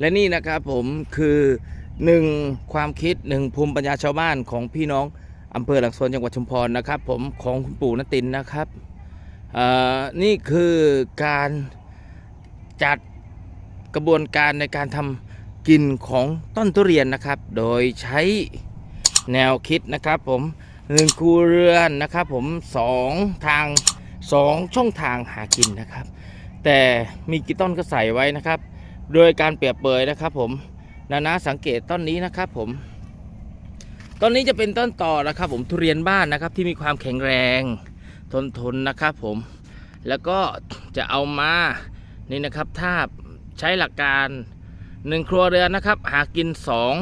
และนี่นะครับผมคือหนึ่งความคิดหนึ่งภูมิปัญญาชาวบ้านของพี่น้องอำเภอหลักโซนจังหวัดชุมพรนะครับ ผมของคุณปู่นตินนะครับนี่คือการจัดกระบวนการในการทำกินของต้นทุเรียนนะครับ โดยใช้แนวคิดนะครับผมหนึ่งครัวเรือนนะครับผมสองทางสองช่องทางหากินนะครับ แต่มีกี่ต้นก็ใส่ไว้นะครับ โดยการเปรียบเปยนะครับ ผมนานาสังเกตต้นนี้นะครับ ผม ต้นนี้จะเป็นต้นต่อนะครับ ผมทุเรียนบ้านนะครับ ที่มีความแข็งแรงทนทนนะครับ ผมแล้วก็จะเอามานี่นะครับถ้าใช้หลักการหนึ่งครัวเรือนนะครับ หากินสอง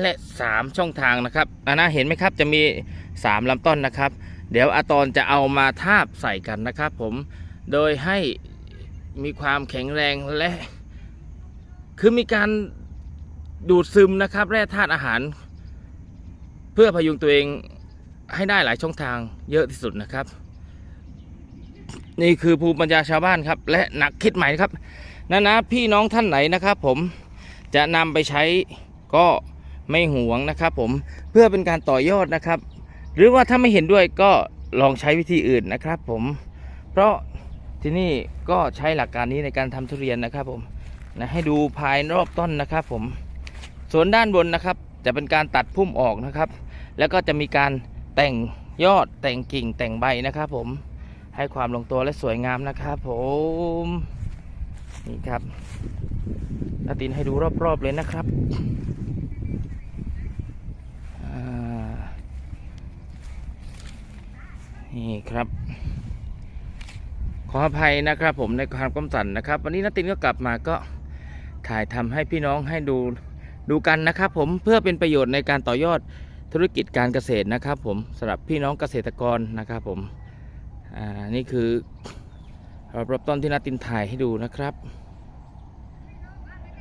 และสามช่องทางนะครับนานาเห็นไหมครับจะมีสามลำต้นนะครับ เดี๋ยวอาตอนจะเอามาทาบใส่กันนะครับ ผมโดยให้มีความแข็งแรงและ คือมีการดูดซึมนะครับ แร่ธาตุอาหาร เพื่อพยุงตัวเองให้ได้หลายช่องทางเยอะที่สุดนะครับ นี่คือภูมิปัญญาชาวบ้านครับ และนักคิดใหม่ครับนะนะพี่น้องท่านไหนนะครับ ผมจะนำไปใช้ก็ไม่หวงนะครับ ผมเพื่อเป็นการต่อยอดนะครับ หรือว่าถ้าไม่เห็นด้วยก็ลองใช้วิธีอื่นนะครับ ผม เพราะที่นี่ก็ใช้หลักการนี้ในการทำทุเรียนนะครับ ผม นะให้ดูภายรอบต้นนะครับ ผม ส่วนด้านบนนะครับ จะเป็นการตัดพุ่มออกนะครับ แล้วก็จะมีการแต่งยอดแต่งกิ่งแต่งใบนะครับผมให้ความลงตัวและสวยงามนะครับ ผมนี่ครับนาตินให้ดูรอบๆเลยนะครับนี่ครับ ขออภัยนะครับผมในความก้มสันนะครับ วันนี้นัตินก็กลับมาก็ ถ่ายทำให้พี่น้องให้ดูดูกันนะครับผมเพื่อเป็นประโยชน์ในการต่อยอดธุรกิจการเกษตรนะครับผมสำหรับพี่น้องเกษตรกรนะครับผมอ่านี่คือรอบๆต้นที่นัตตินถ่ายให้ดูนะครับ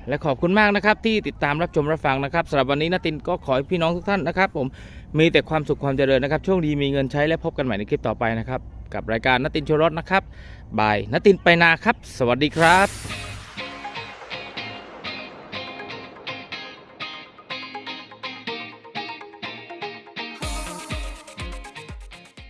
และขอบคุณมากนะครับที่ติดตามรับชมรับฟังนะครับสำหรับวันนี้นัตตินก็ขอให้พี่น้องทุกท่านนะครับ ผมมีแต่ความสุขความเจริญนะครับช่วงดีมีเงินใช้และพบกันใหม่ในคลิปต่อไปนะครับ กับรายการนัตตินโชว์รถนะครับบายนตินไปนาครับ สวัสดีครับ